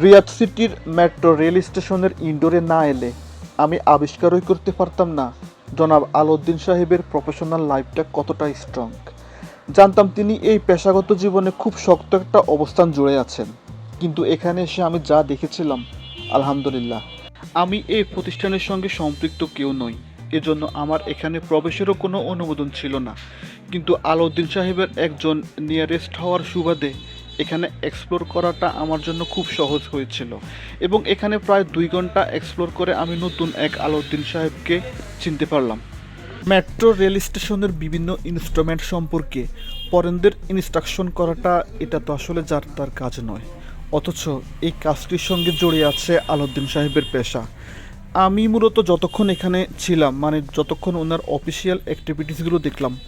রিয়াদ সিটির metro rail স্টেশনের ইনডোরে না এলে আমি আবিষ্কারই করতে পারতাম না। জনাব আলাউদ্দিন সাহেবের প্রফেশনাল লাইফটা কতটা স্ট্রং জানতাম তিনি এই পেশাগত জীবনে খুব শক্ত একটা অবস্থান জুড়ে আছেন। কিন্তু এখানে এসে আমি যা দেখেছিলাম, আলহামদুলিল্লাহ। আমি এই প্রতিষ্ঠানের সঙ্গে সম্পৃক্ত কেউ নই, এজন্য আমার এখানে প্রবেশেরও কোনো অনুমোদন ছিল না। কিন্তু আলাউদ্দিন সাহেবের একজন নিয়ারেস্ট হওয়ার সুবাদে এখানে এক্সপ্লোর করাটা আমার জন্য খুব সহজ হয়েছিল। এবং এখানে প্রায় দুই ঘণ্টা এক্সপ্লোর করে আমি নতুন এক আলাউদ্দিন সাহেবকে চিনতে পারলাম। মেট্রো রেল স্টেশনের বিভিন্ন ইনস্ট্রুমেন্ট সম্পর্কে পরেনদের ইনস্ট্রাকশন করাটা এটা তো আসলে যার তার কাজ নয়। অথচ এই কাজটির সঙ্গে জড়িয়ে আছে আলাউদ্দিন সাহেবের পেশা। আমি মূলত যতক্ষণ এখানে ছিলাম মানে যতক্ষণ ওনার অফিসিয়াল অ্যাক্টিভিটিসগুলো দেখলাম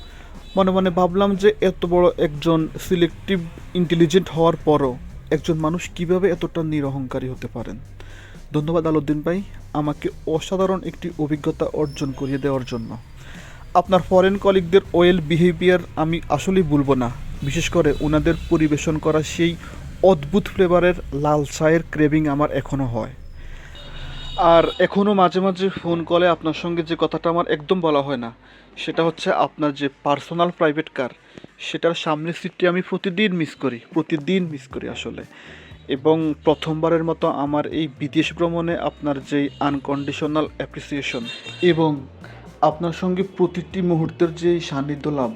মনে মনে ভাবলাম যে এত বড় একজন সিলেক্টিভ ইন্টেলিজেন্ট হওয়ার পরও একজন মানুষ কীভাবে এতটা নিরহংকারী হতে পারেন? ধন্যবাদ আলাউদ্দিন ভাই আমাকে অসাধারণ একটি অভিজ্ঞতা অর্জন করিয়ে দেওয়ার জন্য। আপনার ফরেন কলিগদের ওয়েল বিহেভিয়ার আমি আসলেই ভুলবো না। বিশেষ করে ওনাদের পরিবেশন করা সেই অদ্ভুত ফ্লেভারের লাল চায়ের ক্রেভিং আমার এখনও হয়। আর এখনও মাঝে মাঝে ফোন কলে আপনার সঙ্গে যে কথাটা আমার একদম বলা হয় না, সেটা হচ্ছে আপনার যে পার্সোনাল প্রাইভেট কার সেটার সামনের সিটটি আমি প্রতিদিন মিস করি, প্রতিদিন মিস করি আসলে। এবং প্রথমবারের মতো আমার এই বিদেশ ভ্রমণে আপনার যেই আনকন্ডিশনাল অ্যাপ্রিসিয়েশন এবং আপনার সঙ্গে প্রতিটি মুহূর্তের যে সান্নিধ্য লাভ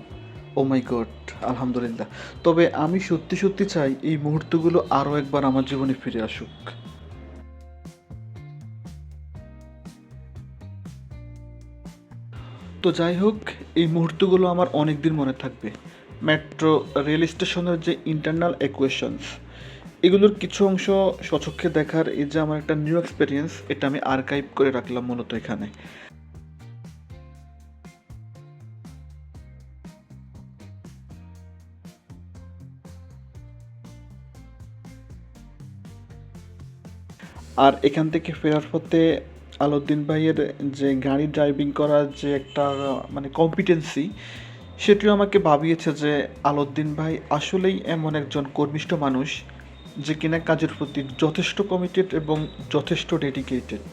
ও মাই গড আলহামদুলিল্লাহ। তবে আমি সত্যি সত্যি চাই এই মুহূর্তগুলো আরও একবার আমার জীবনে ফিরে আসুক। তো যাই হোক, এই মুহূর্তগুলো আমার অনেক দিন মনে থাকবে। মেট্রো রেল স্টেশনের যে ইন্টারনাল একুয়েশনস এগুলোর কিছু অংশ স্বচক্ষে দেখার এই যে আমার একটা নিউ এক্সপিরিয়েন্স এটা আমি আর্কাইভ করে রাখলাম মূলত এখানে। আর এখান থেকে ফেরার পথে আলাউদ্দিন ভাইয়ের যে গাড়ি ড্রাইভিং করার যে একটা মানে কম্পিটেন্সি সেটিও আমাকে ভাবিয়েছে যে আলাউদ্দিন ভাই আসলেই এমন একজন কর্মিষ্ঠ মানুষ যে কিনা কাজের প্রতি যথেষ্ট কমিটেড এবং যথেষ্ট ডেডিকেটেড